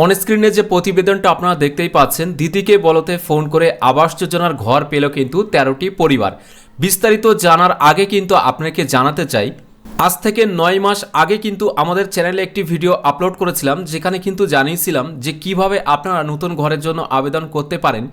অনস্ক্রিনে যে প্রতিবেদনটা আপনারা দেখতেই পাচ্ছেন, দিদিকে বলতে ফোন করে আবাস যোজনার ঘর পেল কিন্তু তেরোটি পরিবার। বিস্তারিত জানার আগে কিন্তু আপনাকে জানাতে চাই, আজ থেকে নয় মাস আগে কিন্তু আমাদের চ্যানেলে একটি ভিডিও আপলোড করেছিলাম, যেখানে কিন্তু জানিয়েছিলাম যে কীভাবে আপনারা নতুন ঘরের জন্য আবেদন করতে পারেন।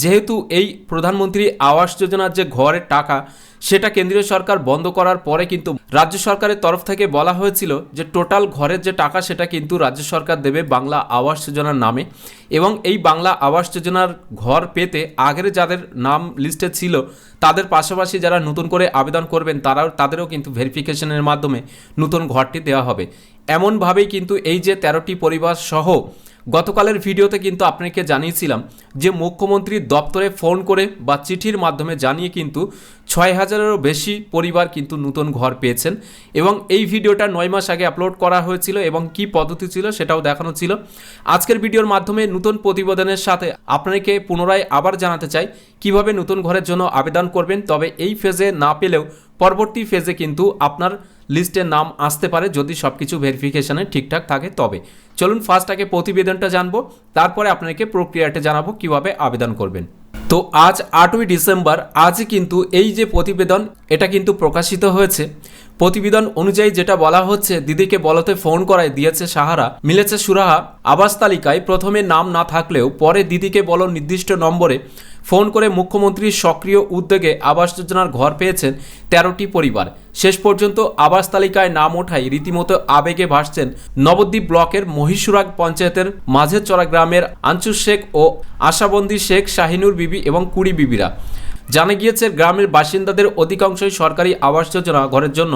যেহেতু এই প্রধানমন্ত্রী আবাস যোজনার যে ঘরের টাকা সেটা কেন্দ্রীয় সরকার বন্ধ করার পরে কিন্তু রাজ্য সরকারের তরফ থেকে বলা হয়েছিল যে টোটাল ঘরের যে টাকা সেটা কিন্তু রাজ্য সরকার দেবে বাংলা আবাস যোজনার নামে। এবং এই বাংলা আবাস যোজনার ঘর পেতে আগের যাদের নাম লিস্টে ছিল, তাদের পাশাপাশি যারা নতুন করে আবেদন করবেন তারাও তাদেরও কিন্তু ভেরিফিকেশনের মাধ্যমে নতুন ঘরটি দেওয়া হবে। এমনভাবেই কিন্তু এই যে তেরোটি পরিবার সহ গতকালের ভিডিওতে কিন্তু আপনাকে জানিয়েছিলাম যে মুখ্যমন্ত্রীর দপ্তরে ফোন করে বা চিঠির মাধ্যমে জানিয়ে কিন্তু ছয় হাজারেরও বেশি পরিবার কিন্তু নতুন ঘর পেয়েছেন এবং এই ভিডিওটা নয় মাস আগে আপলোড করা হয়েছিল এবং কি পদ্ধতি ছিল সেটাও দেখানো ছিল। আজকের ভিডিওর মাধ্যমে নতুন প্রতিবেদনের সাথে আপনাকে পুনরায় আবার জানাতে চাই, কীভাবে নতুন ঘরের জন্য আবেদন করবেন? তবে এই ফেজে না পেলেও পরবর্তী ফেজে কিন্তু আপনার লিস্টে নাম আসতে পারে যদি সব কিছু ভেরিফিকেশানে ঠিকঠাক থাকে তবে। চলুন ফার্স্ট আগে প্রতিবেদনটা জানব, তারপরে আপনাকে প্রক্রিয়াটা জানাব কীভাবে আবেদন করবেন। তো আজ আটই ডিসেম্বর, আজই কিন্তু এই যে প্রতিবেদন, এটা কিন্তু প্রকাশিত হয়েছে। প্রতিবেদন অনুযায়ী যেটা বলা হচ্ছে, দিদিকে বলতে ফোন করায় দিয়েছে সাহারা, মিলেছে সুরাহা, আবাস তালিকায় প্রথমে নাম না থাকলেও পরে দিদিকে বলো নির্দিষ্ট নম্বরে ফোন করে মুখ্যমন্ত্রীর সক্রিয় উদ্যোগে আবাস যোজনার ঘর পেয়েছেন তেরোটি পরিবার। শেষ পর্যন্ত আবাস তালিকায় নাম ওঠায় রীতিমতো আবেগে ভাসছেন নবদ্বীপ ব্লকের মহিষুরাগ পঞ্চায়েতের মাঝেরচড়া গ্রামের আঞ্চুর শেখ ও আশাবন্দি শেখ, শাহিনুর বিবি এবং কুড়ি বিবিরা। জানা গিয়েছে, গ্রামের বাসিন্দাদের অধিকাংশই সরকারি আবাস যোজনা ঘরের জন্য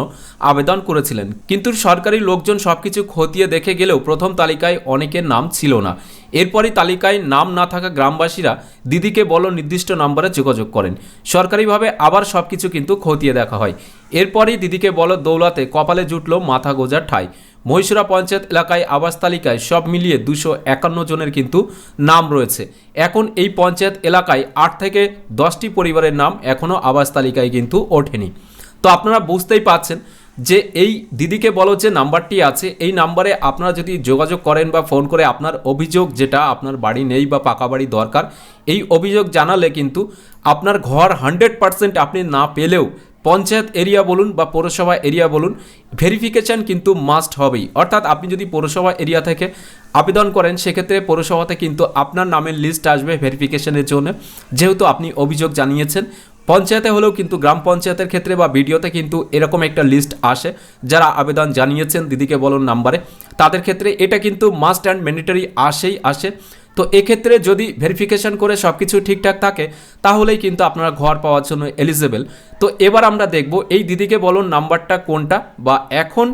আবেদন করেছিলেন। কিন্তু সরকারি লোকজন সবকিছু খতিয়ে দেখে গেলেও প্রথম তালিকায় অনেকের নাম ছিল না। এরপরই তালিকায় নাম না থাকা গ্রামবাসীরা দিদিকে বলো নির্দিষ্ট নম্বরে যোগাযোগ করেন। সরকারিভাবে আবার সব কিছু কিন্তু খতিয়ে দেখা হয়। এরপরই দিদিকে বলো দৌলাতে কপালে জুটল মাথা গোজার ঠাই। মহীশূরা পঞ্চায়েত এলাকায় আবাস তালিকায় সব মিলিয়ে দুশো একান্ন জনের কিন্তু নাম রয়েছে। এখন এই পঞ্চায়েত এলাকায় আট থেকে দশটি পরিবারের নাম এখনও আবাস তালিকায় কিন্তু ওঠেনি। তো আপনারা বুঝতেই পাচ্ছেন যে এই দিদিকে বলো যে নাম্বারটি আছে, এই নাম্বারে আপনারা যদি যোগাযোগ করেন বা ফোন করে আপনার অভিযোগ যেটা আপনার বাড়ি নেই বা পাকা বাড়ি দরকার, এই অভিযোগ জানালে কিন্তু আপনার ঘর হান্ড্রেড পার্সেন্ট আপনি না পেলেও পঞ্চায়েত এরিয়া বলুন বা পৌরসভা এরিয়া বলুন, ভেরিফিকেশান কিন্তু মাস্ট হবেই। অর্থাৎ আপনি যদি পৌরসভা এরিয়া থেকে আবেদন করেন, সেক্ষেত্রে পৌরসভাতে কিন্তু আপনার নামের লিস্ট আসবে ভেরিফিকেশনের জন্য। যেহেতু আপনি অভিযোগ জানিয়েছেন পঞ্চায়েতে হলেও কিন্তু গ্রাম পঞ্চায়েতের ক্ষেত্রে বা ভিডিওতে কিন্তু এরকম একটা লিস্ট আসে। যারা আবেদন জানিয়েছেন, দিদিকে বলুন নাম্বারে, তাদের ক্ষেত্রে এটা কিন্তু মাস্ট অ্যান্ড ম্যান্ডেটরি আসেই আসে। তো এক্ষেত্রে যদি ভেরিফিকেশন করে সব কিছু ঠিকঠাক থাকে, তাহলেই কিন্তু আপনারা ঘর পাওয়ার জন্য এলিজেবল তো এবার আমরা দেখব, এই দিদিকে বলুন নাম্বারটা কোনটা? বা এখন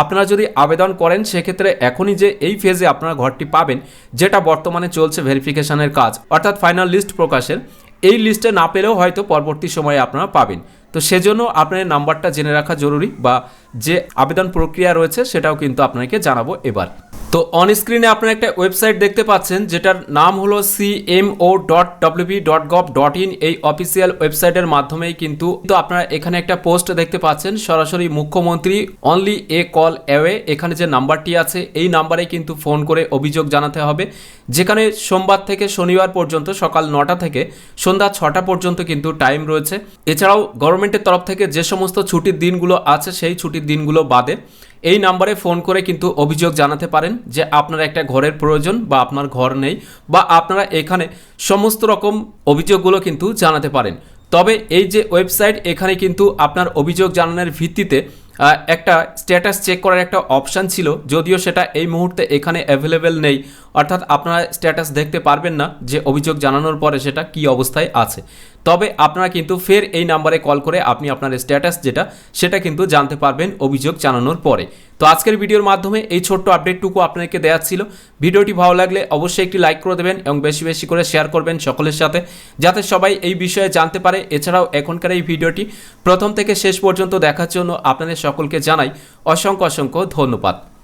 আপনারা যদি আবেদন করেন, সেক্ষেত্রে এখনই যে এই ফেজে আপনারা ঘরটি পাবেন, যেটা বর্তমানে চলছে ভেরিফিকেশনের কাজ। অর্থাৎ ফাইনাল লিস্ট প্রকাশের। এই লিস্টে না পেলেও হয়তো পরবর্তী সময়ে আপনারা পাবেন। তো সেজন্য আপনার নাম্বারটা জেনে রাখা জরুরি বা যে আবেদন প্রক্রিয়া রয়েছে সেটাও কিন্তু আপনাকে জানাব এবার। তো অন স্ক্রিনে আপনারা একটা ওয়েবসাইট দেখতে পাচ্ছেন, যেটার নাম হলো CMO dot WB dot gov dot in এই অফিসিয়াল ওয়েবসাইটের মাধ্যমেই কিন্তু তো আপনারা এখানে একটা পোস্ট দেখতে পাচ্ছেন, সরাসরি মুখ্যমন্ত্রী অনলি এ কল অ্যাওয়ে এখানে যে নাম্বারটি আছে, এই নাম্বারে কিন্তু ফোন করে অভিযোগ জানাতে হবে। যেখানে সোমবার থেকে শনিবার পর্যন্ত, সকাল নটা থেকে সন্ধ্যা ছটা পর্যন্ত কিন্তু টাইম রয়েছে। এছাড়াও গভর্নমেন্টের তরফ থেকে যে সমস্ত ছুটির দিনগুলো আছে, সেই ছুটির দিনগুলো বাদে এই নাম্বারে ফোন করে কিন্তু অভিযোগ জানাতে পারেন যে আপনার একটা ঘরের প্রয়োজন বা আপনার ঘর নেই বা আপনারা এখানে সমস্ত রকম অভিযোগগুলো কিন্তু জানাতে পারেন। তবে এই যে ওয়েবসাইট, এখানে কিন্তু আপনার অভিযোগ জানানোর ভিত্তিতে একটা স্ট্যাটাস চেক করার একটা অপশান ছিল, যদিও সেটা এই মুহূর্তে এখানে অ্যাভেলেবেল নেই। অর্থাৎ আপনারা স্ট্যাটাস দেখতে পারবেন না যে অভিযোগ জানানোর পরে সেটা কি অবস্থায় আছে। তবে আপনারা কিন্তু ফের এই নাম্বারে কল করে আপনি আপনার স্ট্যাটাস যেটা, সেটা কিন্তু জানতে পারবেন অভিযোগ জানানোর পরে। তো আজকের ভিডিওর মাধ্যমে এই ছোট্ট আপডেটটুকু আপনাকে দেওয়া ছিল। ভিডিওটি ভালো লাগলে অবশ্যই একটি লাইক করে দেবেন এবং বেশি বেশি করে শেয়ার করবেন সকলের সাথে, যাতে সবাই এই বিষয়ে জানতে পারে। এছাড়াও এখনকার এই ভিডিওটি প্রথম থেকে শেষ পর্যন্ত দেখার জন্য আপনাদের সকলকে জানাই অসংখ্য অসংখ্য ধন্যবাদ।